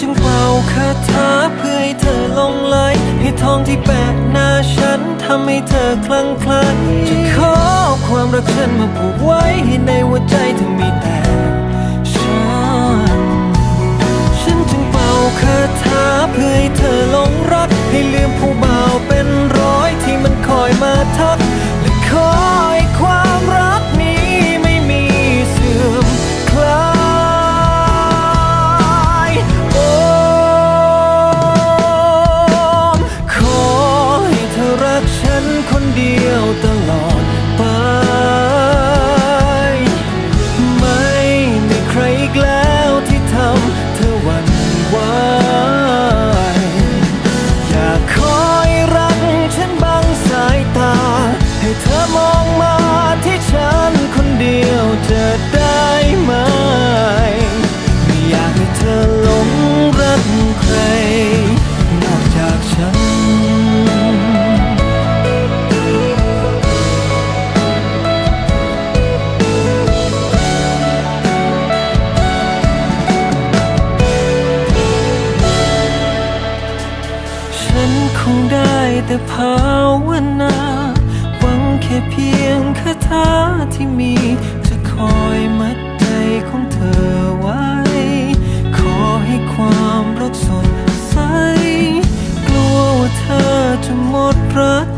จึงเป่าคาถาเพื่อให้เธอลงไหลให้ทองที่แปะหน้าฉันทำให้เธอคลั่งคล้จะขอความรักฉันมาผูกไว้ให้ในหัวใจเธอมีแต่ ค่เพียงคาถาที่มี จะคอยมัดใจของเธอไว้ ขอให้ความรักสดใส กลัวว่าเธอจะหมดรักกันก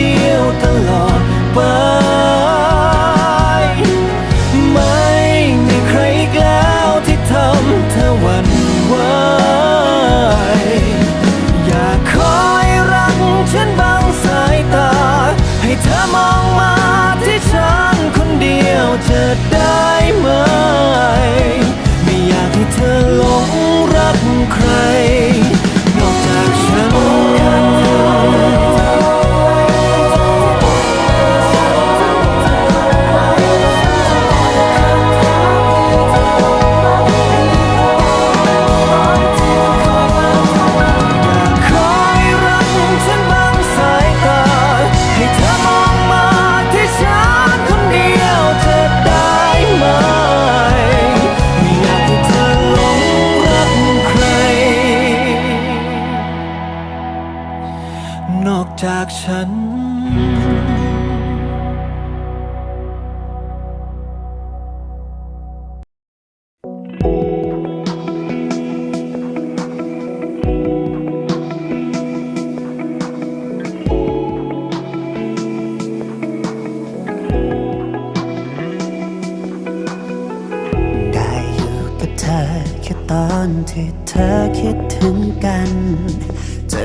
ดียวตลอดไป ไม่มีใครอีกแล้วที่ทำเธอหวั่นไหวอยากคอยรักฉันบางสายตา ให้เธอมองมาที่ฉันคนเดียวจะได้ไหม ไม่อยากให้เธอหลงรักใคร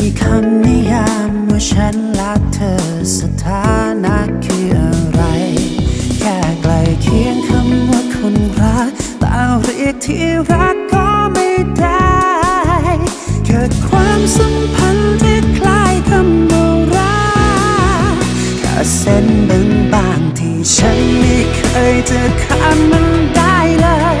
มีคำนิยามว่าฉันรักเธอสถานะคืออะไร แค่ใกล้เคียงคำว่าคนรักแต่เรียกที่รักก็ไม่ได้เกิดความสัมพันธ์ที่คล้ายคำว่ารักแค่เส้นบางๆที่ฉันไม่เคยจะข้ามมันได้เลย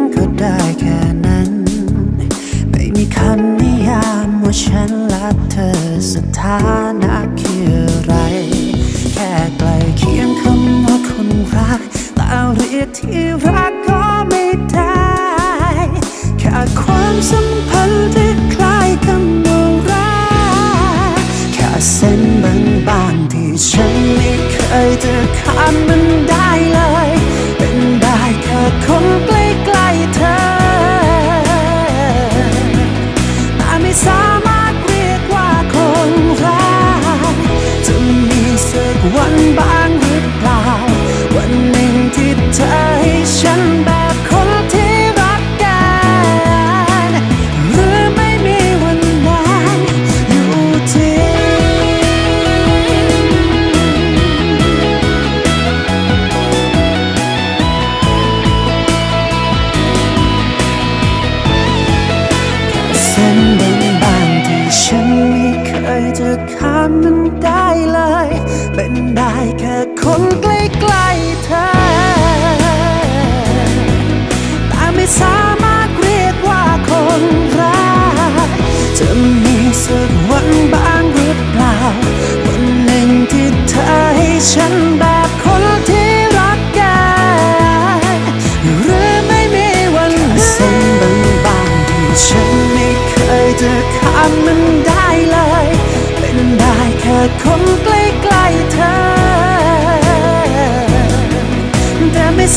ก็ได้แค่นั้น แค่คนใกล้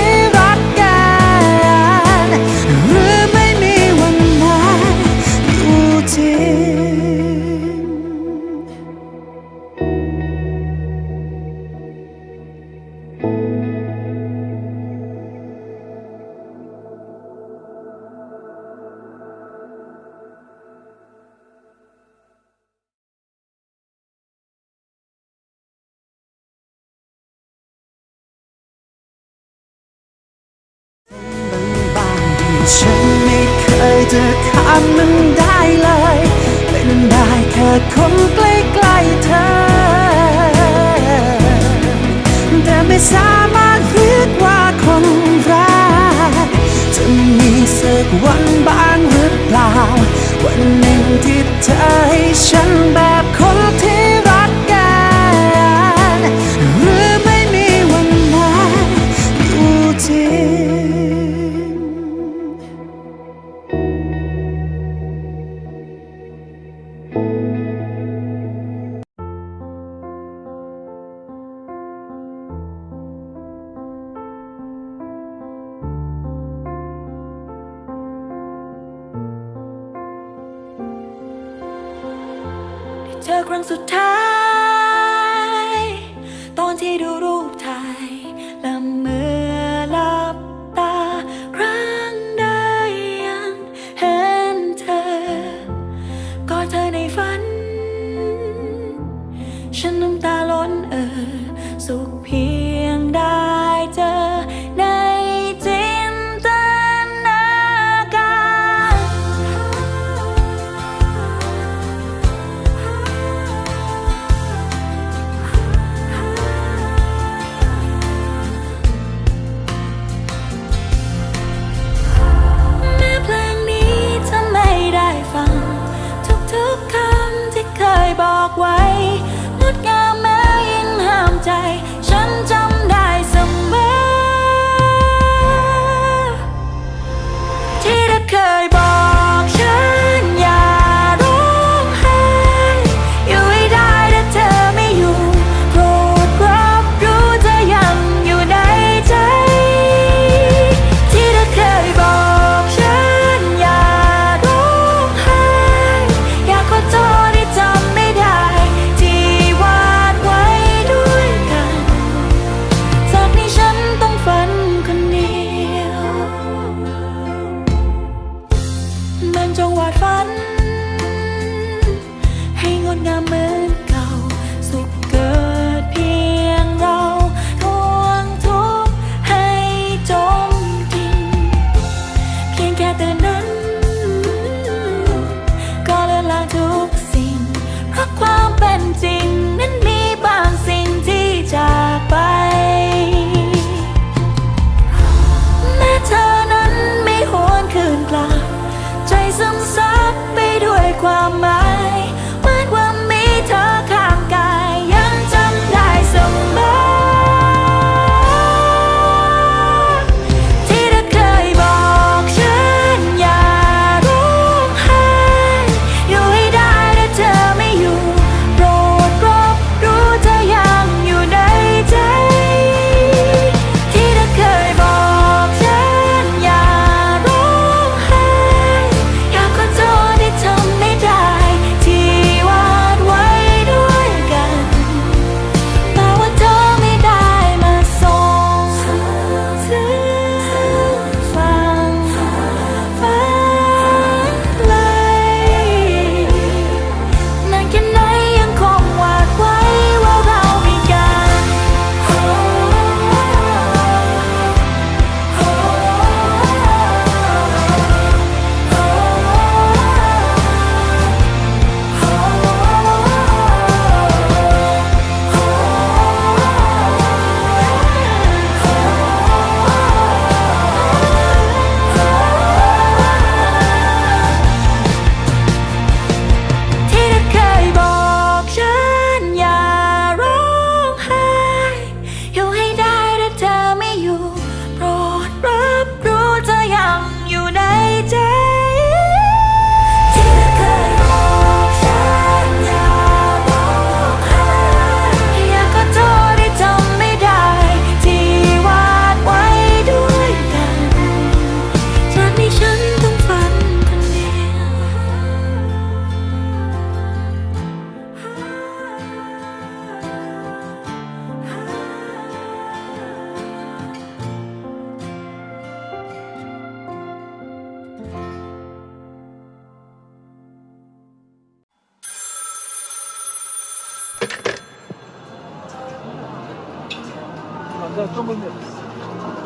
่ ฉันไม่เคยจะข้ามมันได้เลย เป็นได้แค่คนใกล้ๆเธอ แต่ไม่สามารถเรียกว่าคนรักจะมีสักวันบ้างหรือเปล่า วันหนึ่งที่เธอให้ฉันแบบคน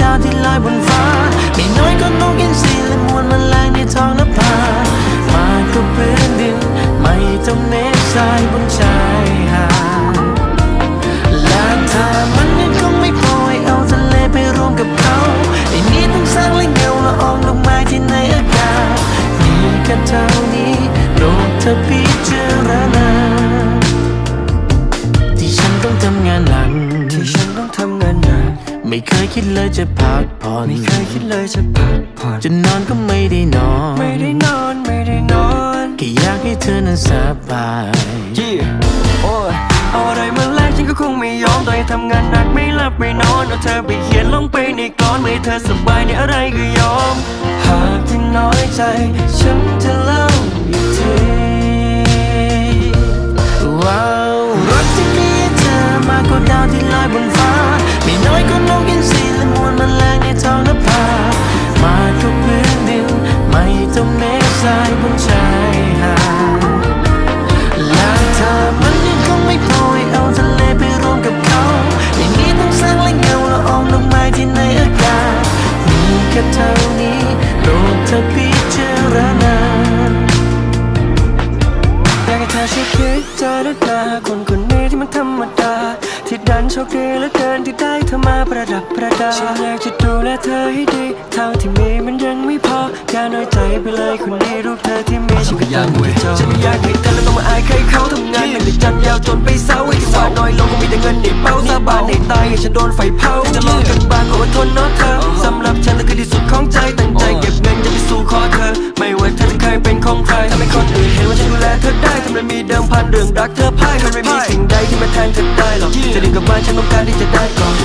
ดาวที่ลอยบนฟ้า ไม่น้อยก็นกอินทรีและมวลแมลงในท้องนภามากกว่าพื้นดิน ไม่ต้องเน้นทรายบนชายหาดและถ้ามัน อนไม่เคยคิดเลยจะพักผ่อนจะนอนก็ไม่ได้นอน ไม่ได้นอน ไม่ได้นอนแค่อยากให้เธอนั้นสบายยี่โอ้ยเอาอะไรมาแลกฉันก็คงไม่ยอมต่อให้ทำงานหนักไม่หลับไม่นอนเอาเธอไปเขียนลงไปในกลอนไม่ให้เธอสบายในอะไรก็ยอม หากที่น้อยใจ ฉันจะเล่าอีกทีว้าวรักที่มีเธอมากกว่าดาวที่ลอยบนฟ้า มวลแมลงในท้องนภามากกว่าพื้นดิน ไม่เท่าเม็ดทรายบนชายหาดและถ้ามันยังคงไม่พอให้เอาทะเลไปรวมกับเขา อย่างนี้ต้องสร้างและเงาละอองลงมาที่ในอากาศ มีแค่เท่านี้โปรดเธอพิจารณาอยากให้เธอช่วยคิดเจอหน้าตาคนคนนี้ที่มันธรรมดา ฉันโชคดีและเกินที่ได้เธอมาประดับประดาฉันอยากจะดูแลเธอให้ดีเท่าที่มีมันยังไม่พออย่าน้อยใจไปเลยคนนี้รูปเธอที่มีฉันไม่อยากเว้ยฉันไม่อยากให้เธอต้องมาอายใครเขาทำงานหนึ่งแต่จันยาวจนไปเศร้าไอ้ที่ว่าน้อยลงก็มีแต่เงินในเป้าซาบานในตายให้ฉันโดนไฟเผาจะลองกันบ้างขออทนเน้อเธอสำหรับฉันเธอคือที่สุดของใจตั้งใจเก็บเงินจะไปสู่คอเธอ ไม่ว่าเธอจะเคยเป็นของใครทำให้คนอื่นเห็นว่าฉันดูแลเธอได้ทำไมมีเดิมพันเรื่องรักเธอพ่ายมันไม่มีสิ่งใดที่มาแทนเธอได้หรอกจะดึงบ ฉันต้องการที่จะได้ก่อง